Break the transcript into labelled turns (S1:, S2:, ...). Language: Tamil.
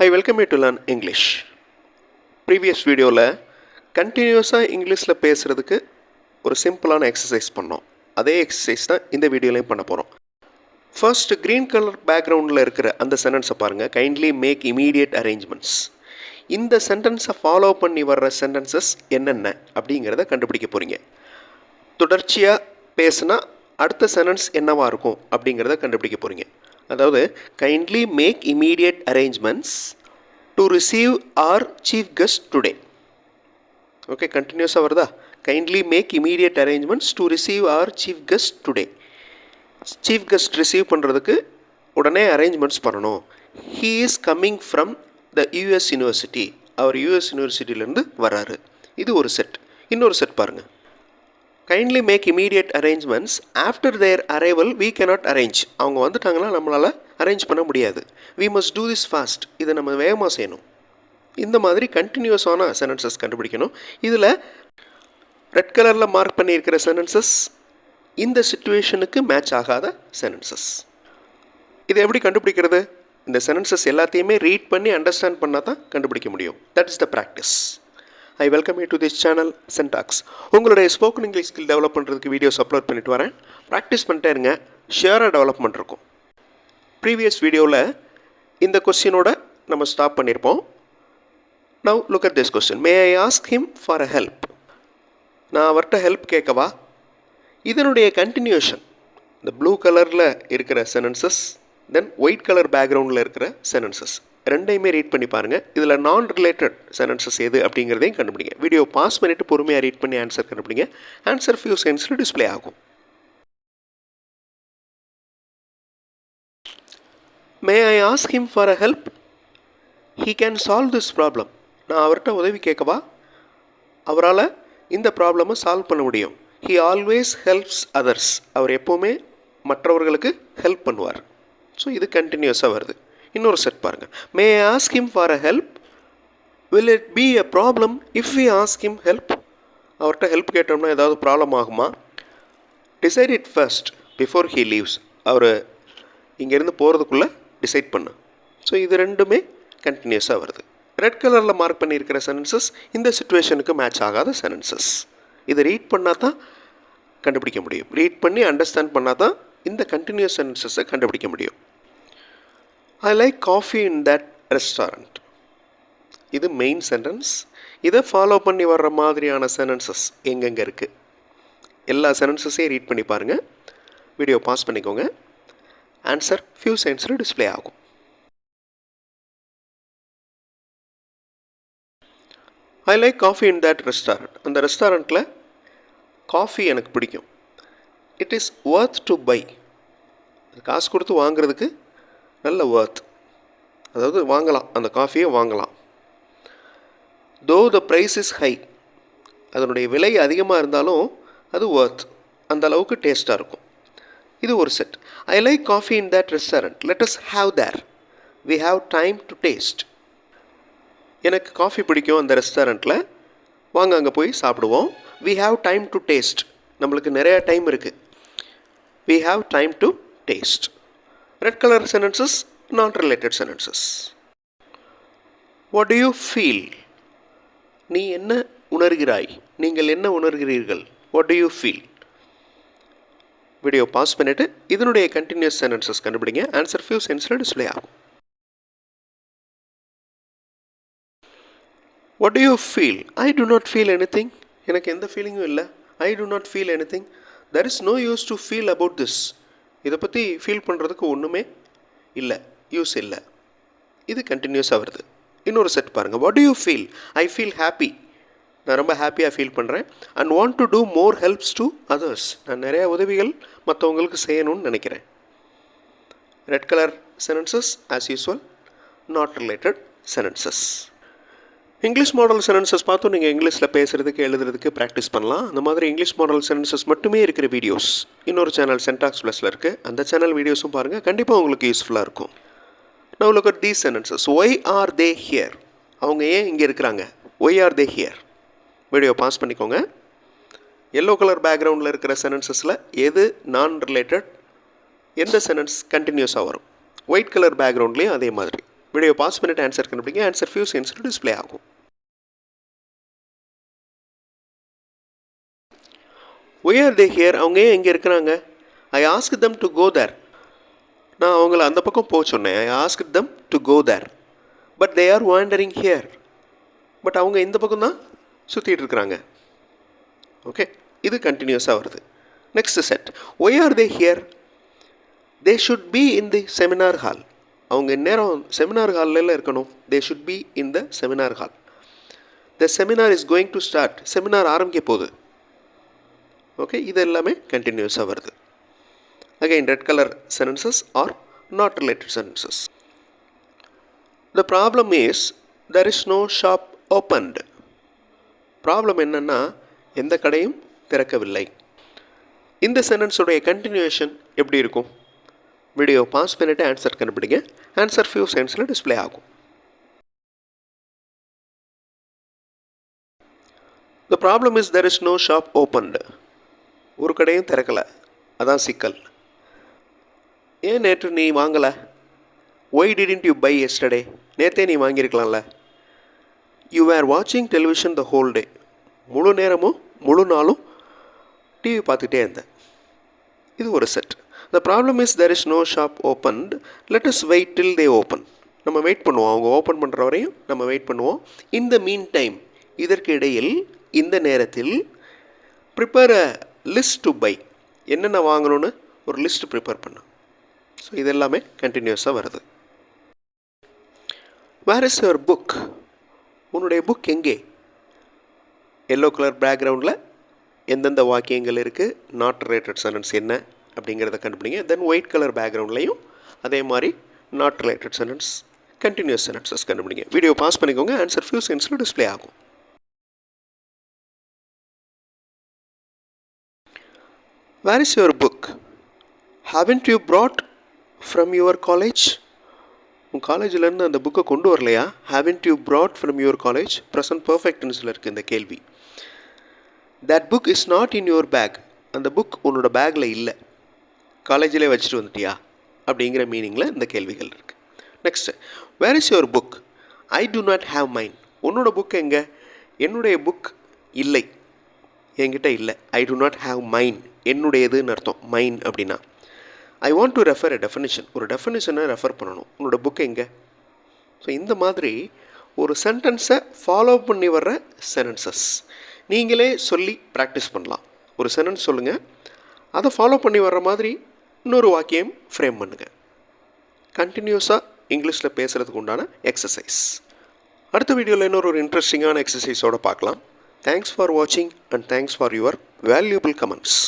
S1: I welcome you to learn English previous வீடியோவில் கண்டினியூஸாக இங்கிலீஷில் பேசுகிறதுக்கு ஒரு சிம்பிளான எக்ஸசைஸ் பண்ணோம். அதே எக்ஸசைஸ் தான் இந்த வீடியோலையும் பண்ண போகிறோம் ஃபர்ஸ்ட் க்ரீன் கலர் பேக்ரவுண்டில் இருக்கிற அந்த சென்டென்ஸை பாருங்கள் கைண்ட்லி மேக் இமீடியட் அரேஞ்ச்மெண்ட்ஸ் இந்த சென்டென்ஸை ஃபாலோ பண்ணி வர்ற சென்டென்சஸ் என்னென்ன அப்படிங்கிறத கண்டுபிடிக்க போகிறீங்க தொடர்ச்சியாக பேசுனா அடுத்த சென்டென்ஸ் என்னவாக இருக்கும் அப்படிங்கிறத கண்டுபிடிக்க போகிறீங்க அதாவது kindly make immediate arrangements to receive our chief guest today okay கண்டினியூஸாக வருதா? Kindly make immediate arrangements to receive our chief guest today chief guest receive பண்ணுறதுக்கு உடனே அரேஞ்ச்மெண்ட்ஸ் பண்ணணும். He is coming from the US university our US யூனிவர்சிட்டியிலேருந்து வராரு இது ஒரு செட் இன்னொரு செட் பாருங்கள் kindly make immediate arrangements after their arrival we cannot arrange அவங்க வந்துட்டாங்கன்னா நம்மளால் அரேஞ்ச் பண்ண முடியாது. We must do this fast இதை நம்ம வேகமாக செய்யணும். இந்த மாதிரி கண்டினியூஸான சென்டென்சஸ் கண்டுபிடிக்கணும். இதில் ரெட் கலரில் மார்க் பண்ணியிருக்கிற சென்டென்சஸ் இந்த சுச்சுவேஷனுக்கு மேட்ச் ஆகாத சென்டென்சஸ் இதை எப்படி கண்டுபிடிக்கிறது? இந்த சென்டென்சஸ் எல்லாத்தையுமே ரீட் பண்ணி அண்டர்ஸ்டாண்ட் பண்ணால் தான் கண்டுபிடிக்க முடியும். That is the practice I welcome you to this channel சென்டாக்ஸ் உங்களுடைய ஸ்போக்கன் இங்கிலீஷ் ஸ்கில் டெவலப் பண்ணுறதுக்கு வீடியோஸ் அப்லோட் பண்ணிட்டு வரேன். ப்ராக்டிஸ் பண்ணிட்டே இருங்க. ஷேராக டெவலப்மெண்ட் இருக்கும் ப்ரீவியஸ் வீடியோவில் இந்த கொஸ்டினோட நம்ம ஸ்டாப் பண்ணியிருப்போம் now look at this question may I ask him for a help நான் அவர்கிட்ட ஹெல்ப் கேட்கவா? இதனுடைய கண்டினியூஷன் இந்த ப்ளூ கலரில் இருக்கிற சென்டென்சஸ் தென் ஒயிட் கலர் பேக்ரவுண்டில் இருக்கிற சென்டென்சஸ் ரெண்டையுமே ரீட் பண்ணி பாருங்கள் இதில் நான் ரிலேட்டட் சென்டென்சஸ் எது அப்படிங்கிறதையும் கண்டுபிடிங்க. வீடியோ பாஸ் பண்ணிவிட்டு பொறுமையாக ரீட் பண்ணி ஆன்சர் கண்டுபிடிங்க. ஆன்சர் ஃபியூ சென்ஸில் டிஸ்ப்ளே ஆகும். May I ask him for a help he can solve this problem நான் அவர்கிட்ட உதவி கேட்கவா? அவரால் இந்த ப்ராப்ளமை சால்வ் பண்ண முடியும். ஹீ ஆல்வேஸ் ஹெல்ப்ஸ் அதர்ஸ் அவர் எப்போவுமே மற்றவர்களுக்கு ஹெல்ப் பண்ணுவார். ஸோ இது கண்டினியூஸாக வருது. இன்னொரு செட் பாருங்கள் may ask him for a help will it be a problem if we ask him help அவர்கிட்ட ஹெல்ப் கேட்டோம்னா ஏதாவது ப்ராப்ளம் ஆகுமா? Decide it first before he leaves அவர் இங்கேருந்து போகிறதுக்குள்ளே டிசைட் பண்ணு. ஸோ இது ரெண்டுமே கண்டினியூஸாக வருது. ரெட் கலரில் மார்க் பண்ணியிருக்கிற சென்டென்சஸ் இந்த சுச்சுவேஷனுக்கு மேட்ச் ஆகாத சென்டென்சஸ் இதை ரீட் பண்ணால் தான் கண்டுபிடிக்க முடியும். ரீட் பண்ணி அண்டர்ஸ்டாண்ட் பண்ணால் தான் இந்த கண்டினியூஸ் சென்டென்சஸை கண்டுபிடிக்க முடியும். I like coffee in that restaurant இது மெயின் சென்டென்ஸ் இதை ஃபாலோ பண்ணி வர்ற மாதிரியான சென்டென்சஸ் எங்கெங்கே இருக்குது எல்லா சென்டென்சஸையும் ரீட் பண்ணி பாருங்கள் வீடியோ பாஸ் பண்ணிக்கோங்க. ஆன்சர் ஃபியூ சென்ஸில் டிஸ்ப்ளே ஆகும். I like coffee in that restaurant அந்த ரெஸ்டாரண்ட்டில் காஃபி எனக்கு பிடிக்கும். It is worth to buy காசு கொடுத்து வாங்குறதுக்கு நல்ல ஒர்த் அதாவது வாங்கலாம். அந்த காஃபியை வாங்கலாம். தோ த ப்ரைஸ் இஸ் ஹை அதனுடைய விலை அதிகமாக இருந்தாலும் அது ஒர்த் அந்த அளவுக்கு டேஸ்ட்டாக இருக்கும். இது ஒரு set I like coffee in that restaurant let us have there we have time to taste எனக்கு காஃபி பிடிக்கும் அந்த ரெஸ்டாரண்ட்டில் வாங்க அங்கே போய் சாப்பிடுவோம். We have time to taste நம்மளுக்கு நிறையா டைம் இருக்குது we have time to taste red colour sentences non related sentences what do you feel நீ என்ன உணர்கிறாய்? நீங்கள் என்ன உணர்கிறீர்கள்? What do you feel video pause பண்ணிவிட்டு இதனுடைய கண்டினியூஸ் சென்டென்சஸ் கண்டுபிடிங்க. ஆன்சர் ஃபியூ சென்ஸில் டிஸ்பிளே ஆகும். What do you feel I do not feel anything எனக்கு எந்த ஃபீலிங்கும் இல்லை. I do not feel anything there is no use to feel about this இதை பற்றி ஃபீல் பண்ணுறதுக்கு ஒன்றுமே இல்லை யூஸ் இல்லை. இது கண்டினியூஸாக வருது. இன்னொரு செட் பாருங்கள் what do you feel I feel happy நான் ரொம்ப ஹாப்பியாக ஃபீல் பண்ணுறேன் and want to do more helps to others நான் நிறையா உதவிகள் மற்றவங்களுக்கு செய்யணும்னு நினைக்கிறேன். Red colour sentences as usual not related sentences English model sentences பார்த்தும் நீங்கள் இங்கிலீஷில் பேசுகிறதுக்கு எழுதுறதுக்கு ப்ராக்டிஸ் பண்ணலாம். அந்த மாதிரி இங்கிலீஷ் மாடல் சென்டென்சஸ் மட்டுமே இருக்கிற வீடியோஸ் இன்னொரு சேனல் சென்டாக்ஸ் ப்ளஸில் இருக்குது அந்த சேனல் வீடியோஸும் பாருங்கள் கண்டிப்பாக உங்களுக்கு யூஸ்ஃபுல்லாக இருக்கும். Now look at these sentences why are they here அவங்க ஏன் இங்கே இருக்கிறாங்க? Why are they here video pause பண்ணிக்கோங்க. எல்லோ கலர் பேக்ரவுண்டில் இருக்கிற சென்டென்சஸில் எது நான் ரிலேட்டட் எந்த சென்டென்ஸ் கண்டினியூஸாக வரும்? ஒயிட் கலர் பேக்ரவுண்ட்லேயும் அதே மாதிரி. வீடியோ பாஸ் பண்ணிட்டு ஆன்சர் கண்டுபிடிங்க. ஆன்சர் ஃபியூ செகண்ட்ஸில் டிஸ்பிளே ஆகும். ஒயர் ஆர் தே ஹியர் அவங்க ஏன் இங்கே இருக்கிறாங்க? ஐ ஆஸ்க் தம் டு கோ தேர் நான் அவங்கள அந்த பக்கம் போக சொன்னேன். I ask them to go there but they are wandering here but அவங்க இந்த பக்கம் தான் சுற்றிட்டு இருக்கிறாங்க. ஓகே இது கண்டினியூஸாக வருது. Next set why are they here they should be in the seminar hall அவங்க இந்நேரம் செமினார் ஹாலில் இருக்கணும். They should be in the seminar hall the seminar is going to start seminar ஆரம்பிக்க போகுது. ஓகே இது எல்லாமே கண்டினியூஸாக வருது. Again red colour sentences are not related sentences the problem is there is no shop opened problem என்னென்னா எந்த கடையும் திறக்கவில்லை. இந்த சென்டென்ஸுடைய கண்டினியூஷன் எப்படி இருக்கும்? வீடியோ பாஸ் பண்ணிவிட்டு ஆன்சர் கண்டுபிடிங்க. ஆன்சர் ஃபியூ செகண்ட்ஸில் டிஸ்ப்ளே ஆகும். The problem is there is no shop opened ஒரு கடையும் திறக்கலை. அதான் சிக்கல். ஏன் நேற்று நீ வாங்கலை? Why didn't you buy yesterday நேற்றே நீ வாங்கியிருக்கலாம்ல. யூ ஆர் வாட்சிங் டெலிவிஷன் த ஹோல் டே முழு நேரமும் முழு நாளும் டிவி பார்த்துக்கிட்டே இருந்தேன். இது ஒரு set the problem is there is no shop opened let us wait till they open நம்ம வெயிட் பண்ணுவோம். அவங்க ஓப்பன் பண்ணுற வரையும் நம்ம வெயிட் பண்ணுவோம். இந்த மீன் டைம் இதற்கு இடையில் இந்த நேரத்தில் prepare a list to buy என்னென்ன வாங்கணும்னு ஒரு லிஸ்ட் ப்ரிப்பேர் பண்ணு. ஸோ இதெல்லாமே கண்டினியூஸாக வருது. வேர் இஸ் யுவர் புக் உன்னுடைய புக் எங்கே? எல்லோ கலர் பேக்ரவுண்டில் எந்தெந்த வாக்கியங்கள் இருக்குது நாட் ரிலேட்டட் சென்டென்ஸ் என்ன? அப்படிங்கிறத கண்டுபிடிங்க. தென் ஒயிட் கலர் பேக்ரவுண்ட்லையும் அதே மாதிரி not related sentence continuous sentences கண்டுபிடிங்க. வீடியோ பாஸ் பண்ணிக்கோங்க. ஆன்சர் ஃபியூ சென்ஸில் டிஸ்பிளே ஆகும். Where is your book haven't you brought from your college உன் காலேஜிலேருந்து அந்த புக்கை கொண்டு வரலையா? Haven't you brought from your college present பர்ஃபெக்ட்னஸில் இருக்குது இந்த கேள்வி. That book is not in your bag அந்த புக் உன்னோட பேக்கில் இல்லை. காலேஜிலே வச்சுட்டு வந்துட்டியா? அப்படிங்கிற மீனிங்கில் இந்த கேள்விகள் இருக்குது next where is your book I do not have mine உன்னோட புக் எங்கே? என்னுடைய புக் இல்லை. என்கிட்ட இல்லை. I do not have mine என்னுடையதுன்னு அர்த்தம். மைன் அப்படின்னா. I want to refer a definition ஒரு டெஃபினிஷனை ரெஃபர் பண்ணணும். உன்னோட புக் எங்கே? ஸோ இந்த மாதிரி ஒரு சென்டென்ஸை ஃபாலோ பண்ணி வர்ற சென்டென்சஸ் நீங்களே சொல்லி ப்ராக்டிஸ் பண்ணலாம். ஒரு சென்டென்ஸ் சொல்லுங்கள் அதை ஃபாலோ பண்ணி வர்ற மாதிரி இன்னொரு வாக்கியம் ஃப்ரேம் பண்ணுங்கள் கண்டினியூஸாக இங்கிலீஷில் பேசுகிறதுக்கு உண்டான எக்ஸசைஸ் அடுத்த வீடியோவில் இன்னொரு ஒரு இன்ட்ரெஸ்டிங்கான எக்ஸசைஸோடு பார்க்கலாம். தேங்க்ஸ் ஃபார் வாட்சிங் and thanks for your valuable comments